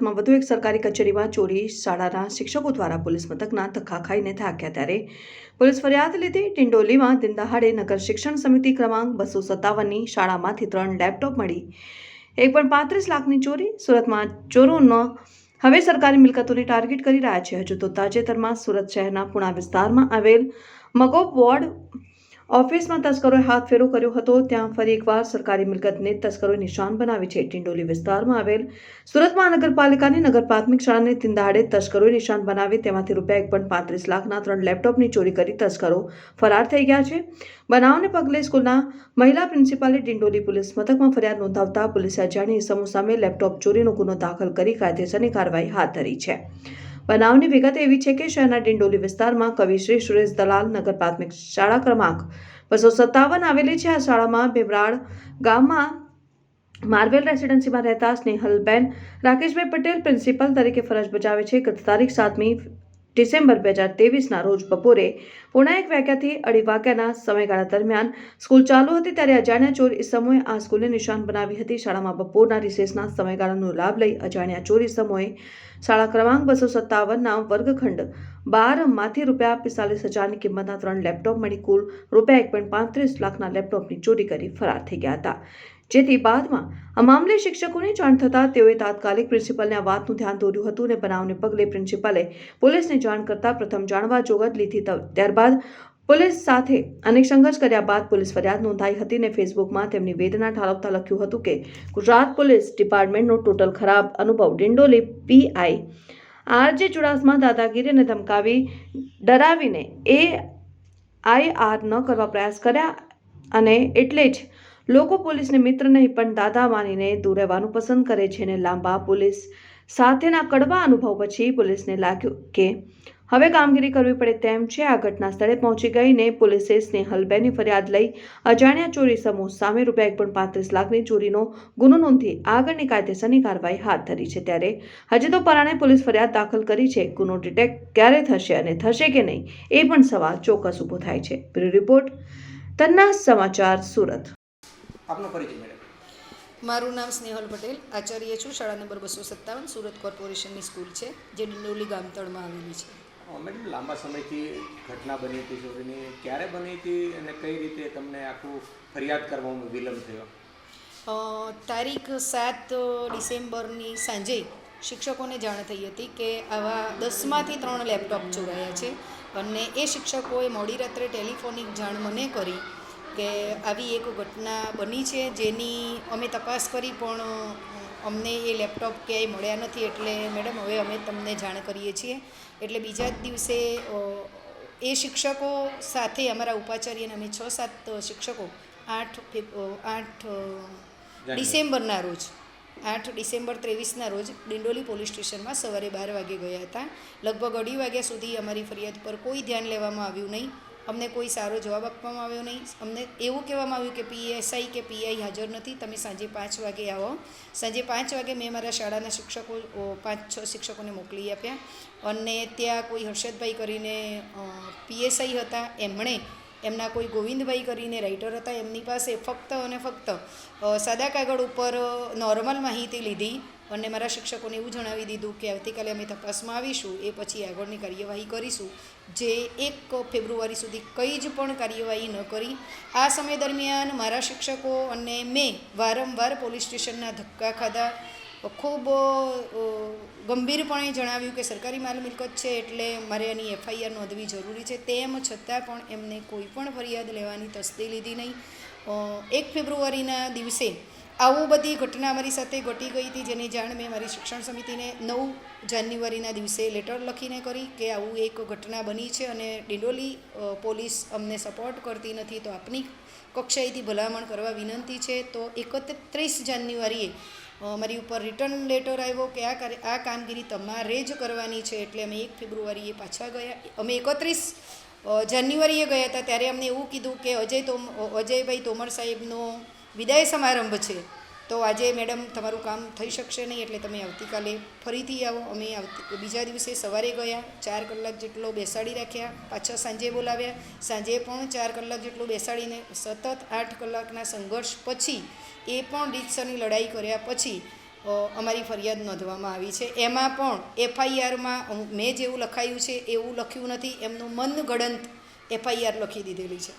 સુરતમાં વધુ એક સરકારી કચેરીમાં ચોરી શાળાના શિક્ષકો દ્વારા પોલીસ મથકના ધક્કા ખાઈને થાક્યા ત્યારે પોલીસ ફરિયાદ લીધી. ટિંડોલીમાં દિનદહાડે નગર શિક્ષણ સમિતિ ક્રમાંક બસો સત્તાવનની શાળામાંથી ત્રણ લેપટોપ મળી, એક પણ પાંત્રીસ લાખની ચોરી. સુરતમાં ચોરોનો હવે સરકારી મિલકતોને ટાર્ગેટ કરી રહ્યા છે. હજુ તો તાજેતરમાં સુરત શહેરના પુણા વિસ્તારમાં આવેલ મગોપ વોર્ડ ઓફિસમાં તસ્કરોએ હાથ ફેરો કર્યો હતો. ત્યાં ફરી એકવાર સરકારી મિલકતને તસ્કરોએ નિશાન બનાવી છે. ટિંડોલી વિસ્તારમાં આવેલ સુરત મહાનગરપાલિકાની નગર પ્રાથમિક શાળાને તિંદાડે તસ્કરોએ નિશાન બનાવી તેમાંથી રૂપિયા એક પોઈન્ટ પાંત્રીસ લાખના ત્રણ લેપટોપની ચોરી કરી તસ્કરો ફરાર થઈ ગયા છે. બનાવને પગલે સ્કૂલના મહિલા પ્રિન્સિપાલે ડિંડોલી પોલીસ મથકમાં ફરિયાદ નોંધાવતા પોલીસે અજાણી ઇસમો સામે લેપટોપ ચોરીનો ગુનો દાખલ કરી કાયદેસરની કાર્યવાહી હાથ ધરી છે. બનાવની વિગત એવી છે કે શહેરના ડિંડોલી વિસ્તારમાં કવિશ્રી સુરેશ દલાલ નગર પ્રાથમિક શાળા ક્રમાંક બસો સત્તાવન આવેલી છે. આ શાળામાં બેબરાડ ગામમાં માર્વેલ રેસિડેન્સીમાં રહેતા સ્નેહલબેન રાકેશભાઈ પટેલ પ્રિન્સિપલ તરીકે ફરજ બજાવે છે. ગત તારીખ સાતમી ડિસેમ્બર બે હજાર તેવીસના રોજ બપોરે પોણા એક વાગ્યાથી અઢી વાગ્યાના સમયગાળા દરમિયાન સ્કૂલ ચાલુ હતી ત્યારે અજાણ્યા ચોર ઇસમોએ આ સ્કૂલને નિશાન બનાવી હતી. શાળામાં બપોરના રિસેસના સમયગાળાનો લાભ લઈ અજાણ્યા ચોર ઇસમોએ શાળા ક્રમાંક બસો સત્તાવનના વર્ગખંડ બારમાંથી રૂપિયા પિસ્તાલીસ હજારની કિંમતના ત્રણ લેપટોપ મળી કુલ રૂપિયા એક પોઈન્ટ પાંત્રીસ લાખના લેપટોપની ચોરી કરી ફરાર થઈ ગયા હતા. જેથી બાદમાં આ મામલે શિક્ષકોને જાણ થતાં તેઓએ તાત્કાલિક પ્રિન્સિપલને આ વાતનું ધ્યાન દોર્યું હતું અને બનાવને પગલે પ્રિન્સિપલે પોલીસને જાણ કરતાં પ્રથમ જાણવા જોગત લીધી ત્યારબાદ પોલીસ સાથે અનેક સંઘર્ષ કર્યા બાદ પોલીસ ફરિયાદ નોંધાઈ હતી અને ફેસબુકમાં તેમની વેદના ઠાલવતા લખ્યું હતું કે, ગુજરાત પોલીસ ડિપાર્ટમેન્ટનો ટોટલ ખરાબ અનુભવ ડિંડોલી પીઆઈ આરજે ચુડાસમા દાદાગીરીને ધમકાવી ડરાવીને એ આઈઆર ન કરવા પ્રયાસ કર્યા અને એટલે જ લોકો પોલીસને મિત્ર નહીં, પણ દાદા માનીને દૂર રહેવાનું પસંદ કરે છે અને લાંબા પોલીસ સાથેના કડવા અનુભવ પછી પોલીસને લાગ્યું કે હવે કામગીરી કરવી પડે તેમ છે. આ ઘટના સ્થળે પહોંચી ગઈને પોલીસે સ્નેહલબેનની ફરિયાદ લઈ અજાણ્યા ચોરી સમૂહ સામે રૂપિયા એક પાંત્રીસ લાખની ચોરીનો ગુનો નોંધી આગળની કાયદેસરની કાર્યવાહી હાથ ધરી છે. ત્યારે હજી તો પરાણે પોલીસ ફરિયાદ દાખલ કરી છે. ગુનો ડિટેક્ટ ક્યારે થશે અને થશે કે નહીં એ પણ સવાલ ચોક્કસ ઊભો થાય છે. બ્યુરો રિપોર્ટ તન્ના સમાચાર, સુરત. આપનો પરિચય મેડમ. મારું નામ સ્નેહલ પટેલ આચાર્ય છું શાળા નંબર બસો સત્તાવન સુરત કોર્પોરેશનની સ્કૂલ છે જે ડિંડોલી ગામતળમાં આવેલી છે. મેડમ લાંબા સમયથી ઘટના બની હતી ચોરીની ક્યારે બની હતી અને કઈ રીતે તમને આખું ફરિયાદ કરવામાં વિલંબ થયો? તારીખ સાત ડિસેમ્બરની સાંજે શિક્ષકોને જાણ થઈ હતી કે આવા દસમાંથી ત્રણ લેપટોપ ચોરાયા છે અને એ શિક્ષકોએ મોડી રાત્રે ટેલિફોનિક જાણ મને કરી કે આવી એક ઘટના બની છે જેની અમે તપાસ કરી પણ અમને એ લેપટોપ ક્યાંય મળ્યા નથી. એટલે મેડમ હવે અમે તમને જાણ કરીએ છીએ. એટલે બીજા જ દિવસે એ શિક્ષકો સાથે અમારા ઉપાચાર્યને અમે છ સાત શિક્ષકો આઠ આઠ ડિસેમ્બરના રોજ આઠ ડિસેમ્બર ત્રેવીસના રોજ ડિંડોલી પોલીસ સ્ટેશનમાં સવારે બાર વાગે ગયા હતા. લગભગ અઢી વાગ્યા સુધી અમારી ફરિયાદ પર કોઈ ધ્યાન લેવામાં આવ્યું નહીં. અમને કોઈ સારો જવાબ આપવામાં આવ્યો નહીં. અમને એવું કહેવામાં આવ્યું કે પીએસઆઈ કે પીઆઈ હાજર નથી. તમે સાંજે પાંચ વાગે આવો. સાંજે પાંચ વાગે મેં મારા શાળાના શિક્ષકો પાંચ, છ શિક્ષકોને મોકલી આપ્યા. અને ત્યાં કોઈ હર્ષદભાઈ કરીને પીએસઆઈ હતા. એમણે એમના કોઈ ગોવિંદભાઈ કરીને રાઇટર હતા, એમની પાસે ફક્ત અને ફક્ત સાદા કાગળ ઉપર નોર્મલ માહિતી લીધી અને મારા શિક્ષકોને એવું જણાવી દીધું કે આવતીકાલે અમે તપાસમાં આવીશું, એ પછી આગળની કાર્યવાહી કરીશું. જે એક ફેબ્રુઆરી સુધી કંઈ જ પણ કાર્યવાહી ન કરી. આ સમય દરમિયાન મારા શિક્ષકો અને મેં વારંવાર પોલીસ સ્ટેશનના ધક્કા ખાધા. ખૂબ ગંભીરપણે જણાવ્યું કે સરકારી માલ મિલકત છે એટલે મારે એની એફઆઈઆર નોંધવી જરૂરી છે. તેમ છતાં પણ એમને કોઈ પણ ફરિયાદ લેવાની તસ્દી લીધી નહીં. એક ફેબ્રુઆરીના દિવસે આવું બધી ઘટના અમારી સાથે ઘટી ગઈ હતી જેની જાણ મેં મારી શિક્ષણ સમિતિને નવ જાન્યુઆરીના દિવસે લેટર લખીને કરી કે આવું એક ઘટના બની છે અને ડિંડોલી પોલીસ અમને સપોર્ટ કરતી નથી તો આપની કક્ષાએથી ભલામણ કરવા વિનંતી છે. તો એકત્રીસ જાન્યુઆરીએ મારી ઉપર રિટર્ન લેટર આવ્યો કે આ આ કામગીરી તમારે જ કરવાની છે એટલે અમે એક ફેબ્રુઆરીએ પાછા ગયા. અમે એકત્રીસ જાન્યુઆરીએ ગયા હતા ત્યારે અમને એવું કીધું કે અજય તોમ અજયભાઈ તોમર સાહેબનો વિદાય સમારંભ છે. તો આજે મેડમ તમારું કામ થઈ શકશે નહીં એટલે તમે આવતીકાલે ફરીથી આવો. અમે આવતી, બીજા દિવસે સવારે ગયા, ચાર કલાક જેટલો બેસાડી રાખ્યા, પાછા સાંજે બોલાવ્યા. સાંજે પણ ચાર કલાક જેટલું બેસાડીને સતત આઠ કલાકના સંઘર્ષ પછી, એ પણ રીતસરની લડાઈ કર્યા પછી અમારી ફરિયાદ નોંધવામાં આવી છે. એમાં પણ એફઆઈઆરમાં મેં જેવું લખાયું છે એવું લખ્યું નથી. એમનું મનગણંત એફઆઈઆર લખી દીધેલી છે.